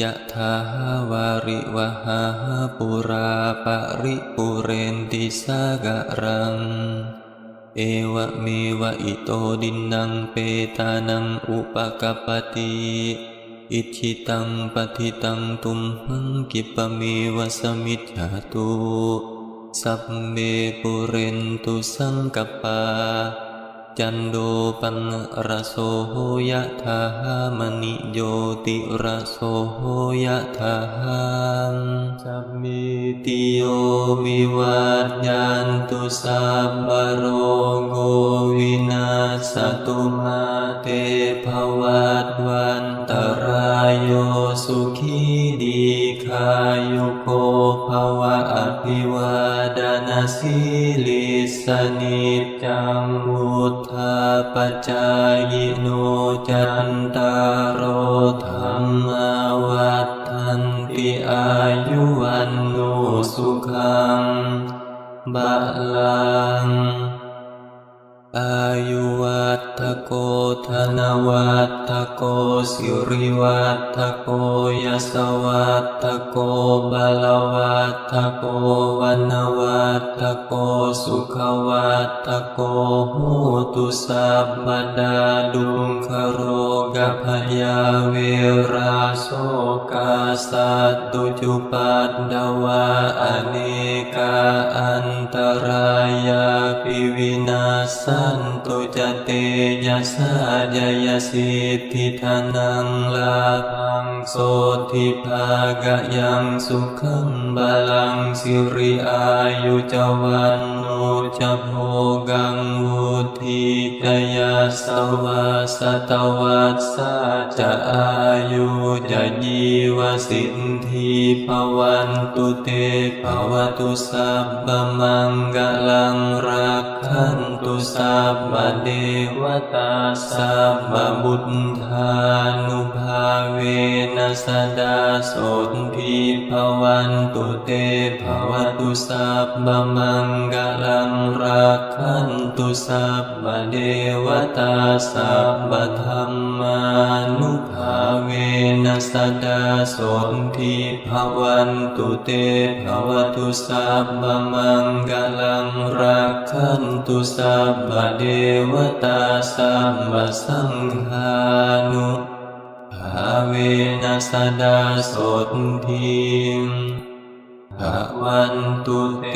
ยะถาวาริวหาปุราปะริปุเรนติสากะรัง เอวะเมวะอิโตดินนังเปตานังอุปกปปติอิชิตังปฏิตังตุมหังกิปะเมวะสมิจฉาตุสัพเมปุเรนตุสังกปา จันโดปันระโสยะถามณิโยติระโสยะถาสัพมิติโยวิวัจจันตุสัพพะโรโกวินาสตุมา วะอภิวาดานาสิลิสนิจังวุธาปจายโนจันตารโรธรรมาวัฏันติอายุวันโนสุขังบาลัง อายุวัตโกธนวัตโกสิริวัตโกยสวัตโกบาลวัตโกวันวัตโกสุขวัตโกโหตุสัพพดาดุงคโร กพยาเวราโสกาสัตตุจุปัตตวาอเนกาอันตรายาปิวินาสันตุจเตยสาจยสิทธิธนังลาภังโสทิภากะยังสุขังบาลังสิริอายุจวันโนจโภกังวุธิจยาสวาสตวัสสะจะอายุจะยีวสิทธิภวันตุเตภวตุสัพพมังกลังรักขันตุสัพพเดวตาสัพพบุตธานุภาเวนัสดาโสทิภวันตุเตภวตุสัพพมังกลัง รักขันตุสัพพเดวตาสัพพธรรมานุภาเวนัสดาโสทิภวันตุเตภวตุสัพพมังกลังรักขันตุสัพพเดวตาสัพพสังฆานุภาเวนัสดาโสทิภวันตุเต